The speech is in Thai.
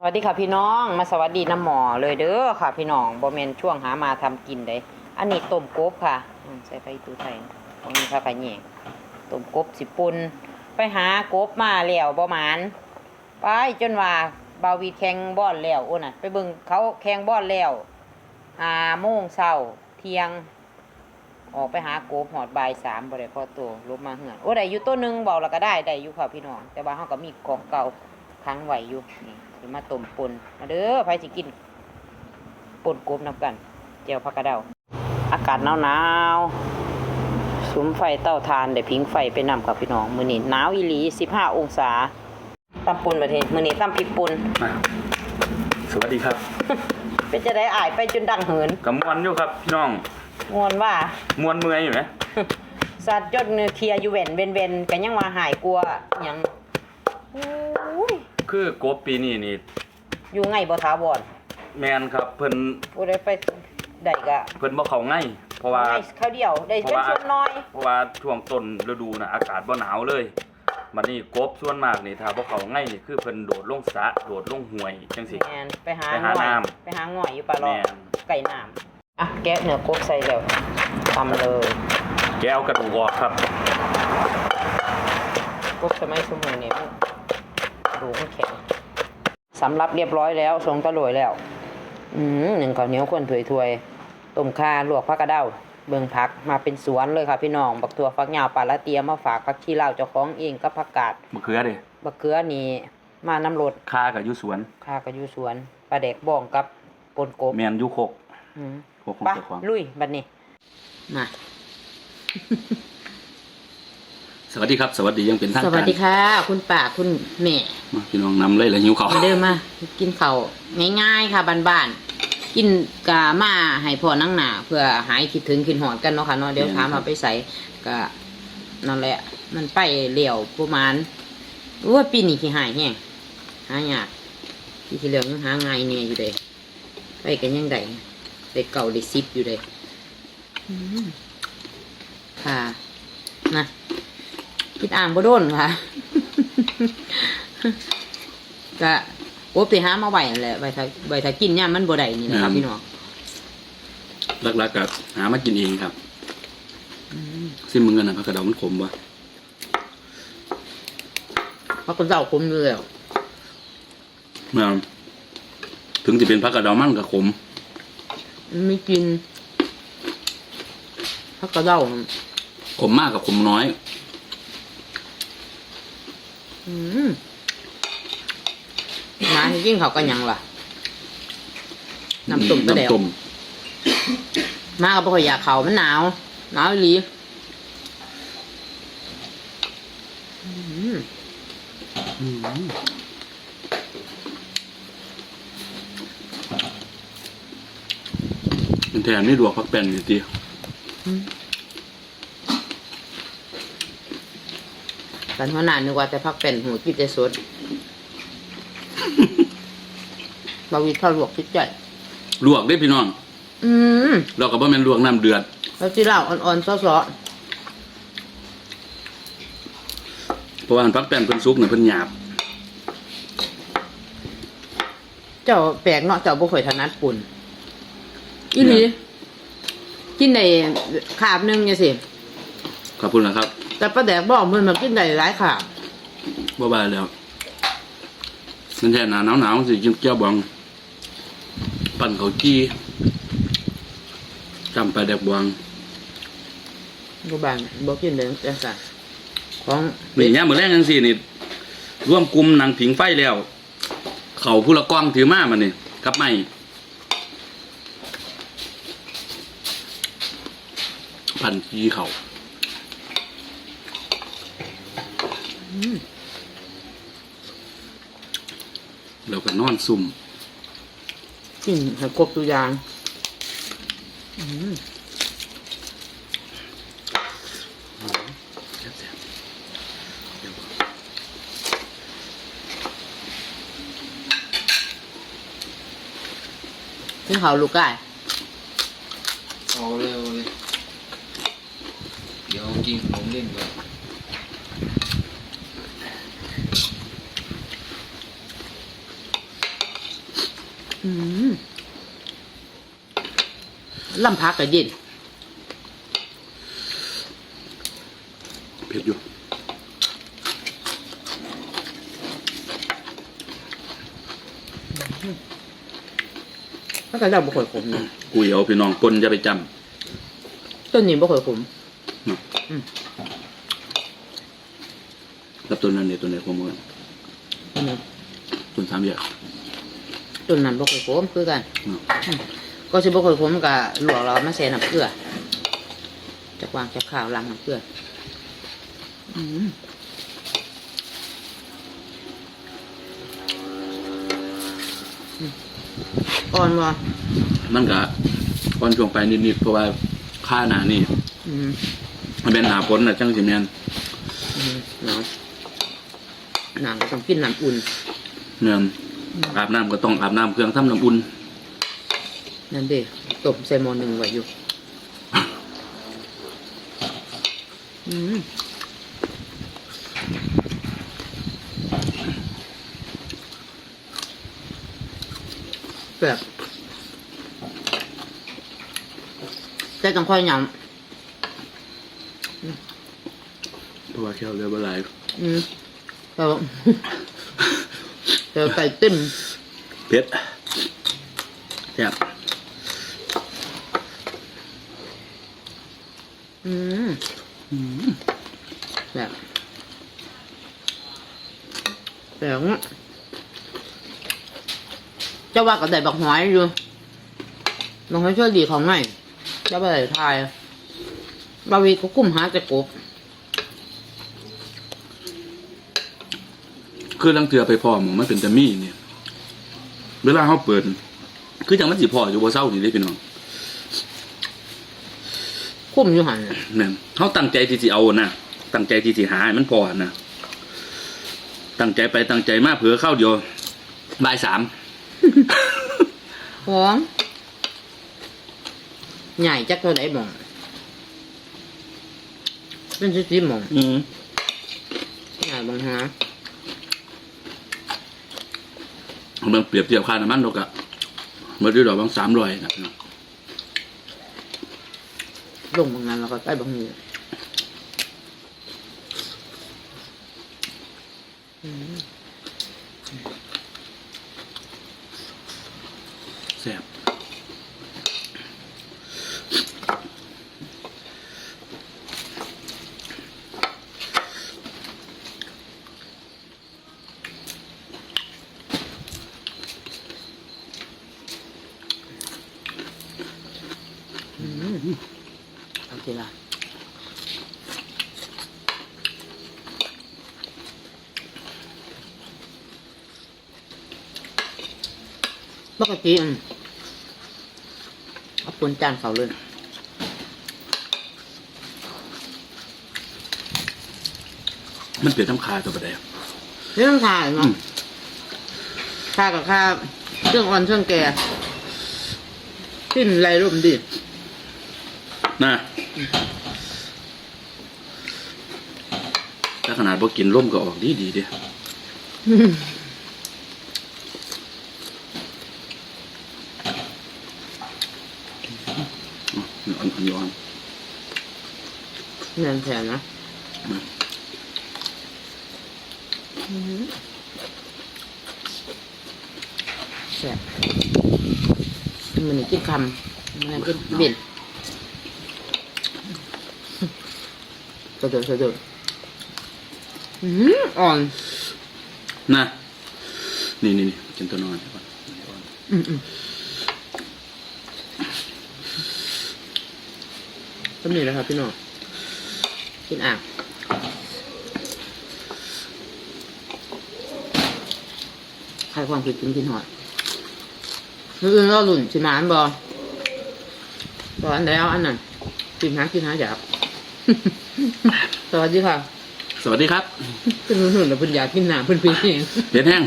สวัสดีค่ะพี่น้องมาสวัสดีน้ำหมอเลยเด้อค่ะ พี่น้องบ่แม่นช่วงหามาทำกินเด้อันนี้ต้มกบค่ะใส่ไฟตูไทยของมีข้าวไข่แหน่งต้มกบสิปุนไปหากบมาแล้วบ่หมานไปจนว่าบาวีแข่งบอลแล้วโอ้น่ะ ไปเบิงเขาแข่งบอลแล้วหาโมงเช้าเที่ยง ออกไปหากบหอดบายสามบ่ได้พอตัวลบมาเหือนโอ้ได้อยู่ตัวหนึงเบาแล้วก็ได้ได้อยู่ค่ะพี่น้องแต่ว่าเฮาก็มีของเก่าค้างไว้อยู่นี่ สิมาต้มปนมาเด้อใครสิกินปนกบนํกันเจียวผักกระเดาอากาศหนาวๆสุมไฟเต้าทานได้พิงไฟไปนำกับพี่น้องมื้อนี้หนาวอีหลี15 องศาตำปนประเทศมื้อนี้ตำพริกป่นมาสวัสดีครับ เป็นจะได้อายไปจนดังเหินกับมวนอยู่ครับพี่น้องงวนว่ามวนเมื่อยอยู่ไหมสัตว์จนเคลียร์อยู่เว้นเว้นเว้นกันยังว่าหายกลัวหยังอุ้ย คือกบปีนี้นี่อยู่ไงบ่ถาวรแมนครับเพิ่นผู้ใดไปได้ก็เพิ่นบ่เข้าง่ายเพราะว่าให้เขาวเดียวได้เพราะเป็นว่าส่วนน้อย เพราะว่าช่วงต้นฤดูน่ะอากาศบ่หนาวเลยบัดนี้กบส่วนมากนี่ถ้าบ่เข้าง่ายนี่คือเพิ่นโดดลงสระโดดลงห้วยจังซี่ แมนไปหาไปหาง่อยน้ำ ไปหาง่อยอยู่ปลาลอแม่นไก่น้ำอะแกะเนื้อกบใส่แล้วทำเลยแกเอากระดูกออกครับ กบสมัยสมัยนี้มัน ดูมันแข็งสำรับเรียบร้อยแล้วทรงตะโหลยแล้ว อืมหนึ่งข้าวเหนียวข้นถวยๆต้มข่าลวกผักกระเด้าเบิ่งผักมาเป็นสวนเลยค่ะพี่น้อง บักถั่วฝักยาวปลาละเตียมาฝากผักชีลาวเจ้าของเองกับผักกาดมะเขือเด้บักเขือนี่มาน้ำรดคากับอยู่สวนข้าก็อยู่สวนปลาแดกบ้องกับปนกบแมนอยู่โคกอืมโคกของไปเจ้าของ ลุยบัดนี้มา สวัสดีครับ สวัสดียังเป็นทางสการวัสดีค่ะ คุณป้าคุณแม่มาพี่น้องนำเลยแล้วหิวข้าวมาเดิมมากินข้าวง่ายๆค่ะบ้านๆกินกามาให้พ่อนั่งหนาเพื่อหายคิดถึงคิดหอดกันเนาะค่ะเนาะเดี๋ยวถามมาไปใส่ก็นั่นแหละ มันไปเหลี่ยวประมาณว่าปีนี้ที่หายแห้งหายากปีที่แล้วยังหาง่ายเนี่ยอยู่เลยไปกันยังไงได้เก่าได้ซิปอยู่เลยอืมค่ะนะ คิดอ่างบ่โดนค่ะก็โอ้ไปหามาไหวนั่นแหละใบถ้าใบถ้ากินเนี่ยามมันบ่ได้นี่นะครับ พี่น้องหลักๆก็หามากินเองครับซิมึงกันนะผักกระเดามันขมวะเพราะคนเจ้าคมอยู่แล้วแม่นถึงจะเป็นผักกระเดามันก็ขมมันไม่กินพักกระเด้าขมมากกับขมน้อยอื มหมาให้กินเขาวก็ยังล่ะน้ำตุ่มก็เดียวน้ำต้มมาก็บ่ค่อยอยากเขามันหนาวหนาวอีหลีอืมอืมมันแทนไม่ดวกพักแป้นอยู่ตี แต่หัวหน้านึกว่าแต่พักเป็นหัวกินแต่สดบาวิทอลวกคิดใจลวกได้พี่น้อง อืมเราก็บ่แม่นลวกน้ำเดือด แล้วที่เราอ่อนๆซ้อเพราะว่าพักแป้นเพิ่นสุกน่ะเพิ่นหยาบ ๆเจ้าแปลกเนาะเจ้าบ่เคยถนัดปุ่นอีหลีกินได้ขาบหนึงจังซี่ขอบคุณนะครับ แต่ป้าแดกบอกเพิ่นมากินได้หลายขาบบ่บายแล้วมันแทนหนาหนาวๆสิกินเกี๊ยวบอง ปั่นเขาวจี้จำไปลาแดกบวงบ่บางบ่กินได้จังซั่นของนี่ยามมื้อแรกจังซี่นี่ร่วมกลุ่มหนังผิงไฟแล้ว เขาผู้ละกล้องถือมามันนี่กับไม่พันจีเขา แล้วก็นอนซุ่มกินให้ครบตัวอย่างอืมกินข้าวลูกไก่เอาเร็วเลย เดี๋ยวกินผมเล่นก่อน อืม ลำพักกับเย็นเผ็ดอยู่ถ้าเกิดเราบ่ค่อยขมนะกุยเอาพี่น้องปนจะไปจต้นนี้บ่ค่อยขมำแล้วตัวนั้นเนี่ยตัวไหนผมว่าต้นนี้ต้นสามแยก ต้นนั้นบ่ค่อยขมคือกันเนาะก็สิบ่ค่อยขมกับลวกเรามาใส่น้ำเกลือจักวางจักข้าวล้างน้ำเกลืออืมอืมอ่อนบ่มันก็ก่อนช่วงไปนิดๆเพราะว่าค่าหนานี่อืมมันเป็นหนาฝนน่ะจังสิแม่นอืมเนาะน้ำก็ต้องกินน้ำอุ่นแม่น อาบน้ำก็ต้องอาบน้ำเครื่องทำน้ำอุ่นนั่นเด้ต้มใส่หม้อหนึ่งไว้อยู่อืมแบบแต่ต้องค่อยยเพราะว่าแค่เรือบ่หลายำอืมแต่ ว่าแต่ว่าไก่เต็มเผ็ดแซ่บอืมอืมแบบแบบนี้เจ้าว่ากับแต่บักหอยอยู่บักหอยช่วยดีของใหม่เจ้าไปไหนทายบาวีก็กุ้มหาจะกบ คือลังเทือไปพ่อหมองมันเป็นแต่มีเนี่ย เวลาเขาเปิด คือจังมันสิพ่ออยู่บ่เศร้านี่เด้พี่น้องคุ้มอยู่หันน่ะแม่นเขาตั้งใจที่สิเอานะตั้งใจที่สิหาให้มันพอนะตั้งใจไปตั้งใจมากเผื่อเข้าเดียวบ่ายสามหอมใหญ่จักเท่าไหนหมองเป็นสิบๆหมองอืมใหญ่บาง หามันเปรียบเทียบค่าน้ำมันดอกอะเมื่อด้วยดอกบางสามร้อยนะลงบางงานแล้วก็ใต้บางมืออืมแซ่บ โอเคละปกติอืมเอาปนจานเขาเลยมันเปลี่ยนน้ำคาตัวประเดี๋ยวเรื่องทานอืเนาะมข้ากับข้าเครื่องอ่อนเครื่องแก่ขึ้นไรร่มดี นะถ้าขนาดพอกินร่มก็ออกดีดีๆเดียอ่อนอ่อนย้อนเงินแถมนะอืมแซ่บมันนี่กินคำมันกินเบี่ย นสะดุดสะดุดอืมอ่อน นะนี่นี่นี่กินตัวนอนก่อนอืมอืมก็นี่แหละครับพี่น้องกินอ่างใครความคิดกินกินหอดมื้ออื่นเราหลุ่นสิมาอันบอตอนแล้วอันนั้นกินหากินหาอยาก สวัสดีค่ะ สวัสดีครับ เป็นหนุ่นๆแล้วเพิ่นอยากกินหนาเพิ่นเพิ่นเองเผ็ดแห้ง